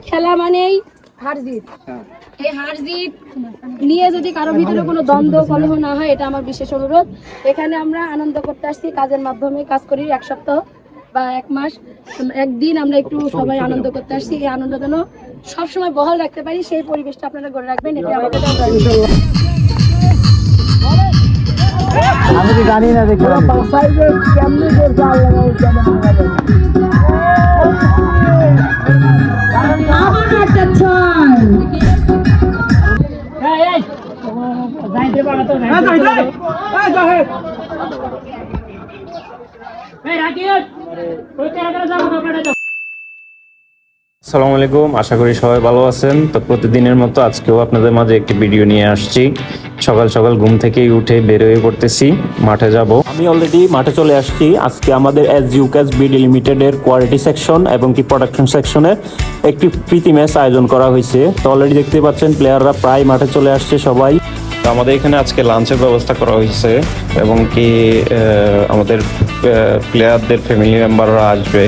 খেলা মানেই হার জিত এই হার জিত নিয়ে যদি কারও ভিতরে কোনো দ্বন্দ্ব কলহ না হয় এটা আমার বিশেষ অনুরোধ। এখানে আমরা আনন্দ করতে আসছি কাজের মাধ্যমে কাজ করি এক সপ্তাহ বা এক মাস। একদিন আমরা একটু সবাই আনন্দ করতে আসছি। এই আনন্দ যেন সবসময় বহাল রাখতে পারি সেই পরিবেশটা আপনারা গড়ে রাখবেন এটা আমাদের আমি তো জানি না দেখে। আসসালামু আলাইকুম, আশা করি সবাই ভালো আছেন। তো প্রতিদিনের মতো আজকেও আপনাদের মাঝে একটি ভিডিও নিয়ে আসছি। সকাল সকাল ঘুম থেকেই উঠে বের হয়ে পড়তেছি, মাঠে যাব। আমি অলরেডি মাঠে চলে আসছি। আজকে আমাদের এস ইউকাস বিডি লিমিটেডের কোয়ালিটি সেকশন এবং কি প্রোডাকশন সেকশনে একটি প্রীতি ম্যাচ আয়োজন করা হয়েছে। তো অলরেডি দেখতে পাচ্ছেন প্লেয়াররা প্রায় মাঠে চলে আসছে সবাই। তো আমাদের এখানে আজকে লাঞ্চের ব্যবস্থা করা হয়েছে এবং কি আমাদের প্লেয়ারদের ফ্যামিলি মেম্বাররা আসবে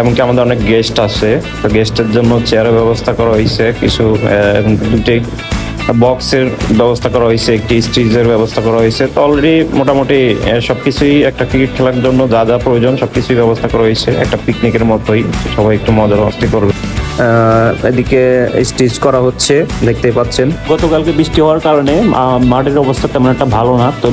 এমনকি আমাদের অনেক গেস্ট আছে। তো গেস্টের জন্য চেয়ারের ব্যবস্থা করা হয়েছে, কিছু দুটি বক্সের ব্যবস্থা করা হয়েছে, একটি স্টেজের ব্যবস্থা করা হয়েছে। তো অলরেডি মোটামুটি সব কিছুই একটা ক্রিকেট খেলার জন্য যা যা প্রয়োজন সব কিছুই ব্যবস্থা করা হয়েছে। একটা পিকনিকের মতোই, সবাই একটু মজার মস্তি করবে। এদিকে স্টিচ করা হচ্ছে দেখতে পাচ্ছেন। গতকালকে বৃষ্টি হওয়ার কারণে মাঠের অবস্থা তেমন একটা ভালো না, তো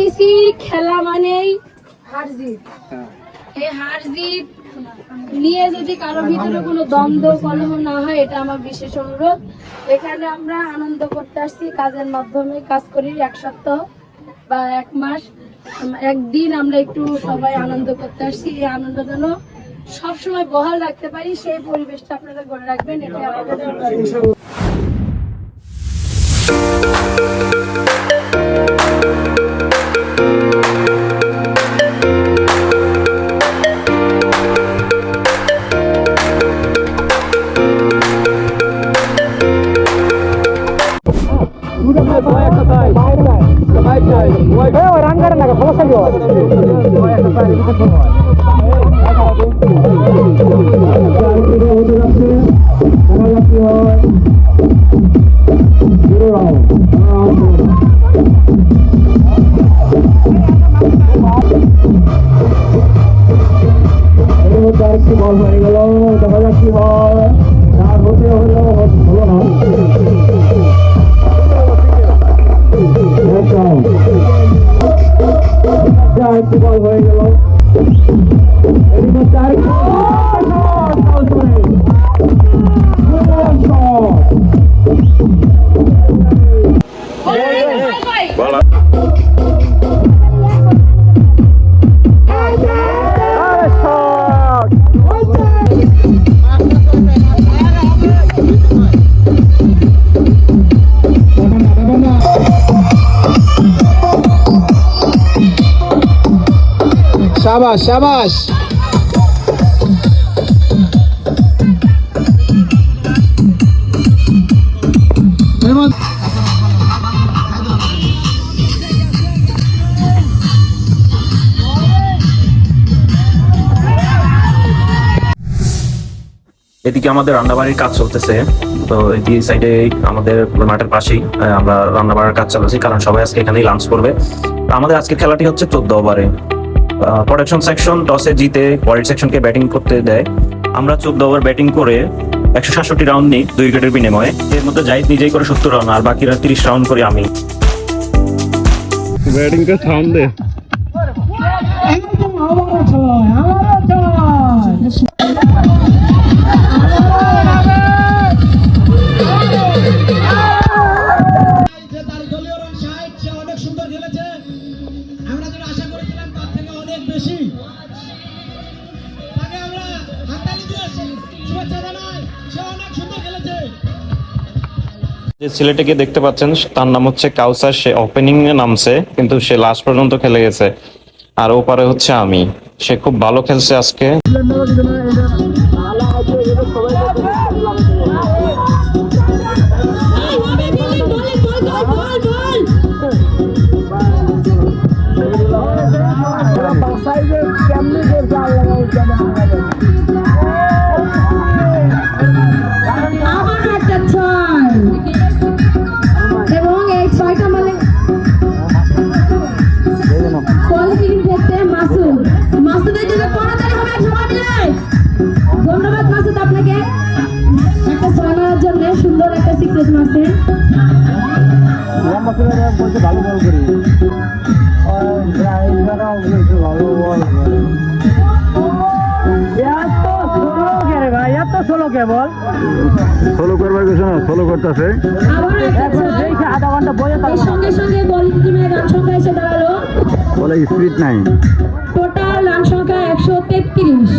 বলতেছি খেলা মানেই হার জিত। এই হার জিত নিয়ে যদি কারও ভিতরে কোনো দ্বন্দ্ব কলহ না হয় এটা আমার বিশেষ অনুরোধ। এখানে আমরা আনন্দ করতে আসছি কাজের মাধ্যমে কাজ করি এক সপ্তাহ বা এক মাস। একদিন আমরা একটু সবাই আনন্দ করতে আসছি এই আনন্দ যেন সবসময় বহাল রাখতে পারি সেই পরিবেশটা আপনারা গড়ে রাখবেন এটা আমাদের আরেকটি আরেকটি বল হয়ে গেল সাবাস সাবাস। এদিকে আমাদের রান্নাবাড়ির কাজ চলতেছে। তো এই সাইডে আমাদের মাঠের পাশেই আমরা রান্নাবাড়ার কাজ চালাচ্ছি, কারণ সবাই আজকে এখানেই লাঞ্চ করবে। আমাদের আজকে খেলাটি হচ্ছে চোদ্দ ওভারে প্রোডাকশন সেকশন টসে জিতে পরের সেকশনকে ব্যাটিং করতে দেয়। আমরা চোদ্দ ওভার ব্যাটিং করে একশো সাতষট্টি রাউন্ড নিই দুই উইকেটের বিনিময়ে। এর মধ্যে যাই নিজেই করে সত্তর রাউন্ড আর বাকিরা তিরিশ রাউন্ড করে আমি। ব্যাটিং কা সাউন্ড দে। অনেক তাকে আমরা হাততালি দিয়ে শুভেচ্ছা জানাই। সে অনেক সুন্দর খেলেছে। যে ছেলেটাকে দেখতে পাচ্ছেন তার নাম হচ্ছে কাউসার। সে ওপেনিং এ নামছে কিন্তু সে লাস্ট পর্যন্ত খেলে গেছে। আর ওপারে হচ্ছে আমি। সে খুব ভালো খেলছে আজকে। একটা সিক্রেট মারছে ভালো বল করি। ভালো বল ভাই? এত ষোলো কে বল? ফলো করবার কিছু না ফলো করতেছে। আবার একটা ছয় আধা ঘণ্টা সঙ্গে সঙ্গে বলিং টিমের রান সংখ্যা এসে দাঁড়াল? বলে স্পিড নাই। টোটাল রান সংখ্যা একশো তেত্রিশ।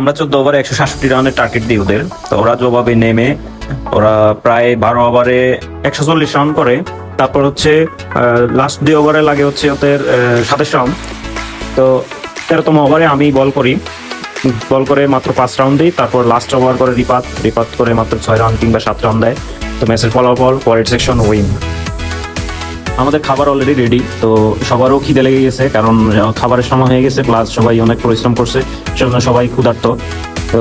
আমরা চোদ্দ ওভারে একশো সাতষট্টি রানের টার্গেট দিই ওদের। তো ওরা জবাবে নেমে, ওরা প্রায় বারো ওভারে একশো চল্লিশ রান করে। তারপর হচ্ছে লাস্ট দুই ওভারে লাগে হচ্ছে ওদের সাতাশ রান তো তেরোতম ওভারে আমি বল করি। বল করে মাত্র পাঁচ রাউন্ড দিই। তারপর লাস্ট ওভার করে রিপাত। রিপাত করে মাত্র ছয় রান কিংবা সাত রান দেয়। তো ম্যাচের ফলাফল পরের সেকশন উইন আমাদের খাবার অলরেডি রেডি তো সবারও খিদে লেগে গেছে, কারণ খাবারের সময় হয়ে গেছে প্লাস সবাই অনেক পরিশ্রম করছে, সেজন্য সবাই ক্ষুধার্ত। তো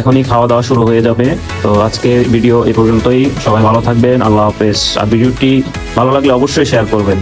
এখনই খাওয়া দাওয়া শুরু হয়ে যাবে, তো আজকে ভিডিও এ পর্যন্তই, সবাই ভালো থাকবেন, আল্লাহ হাফেজ। আর ভিডিওটি ভালো লাগলে অবশ্যই শেয়ার করবেন।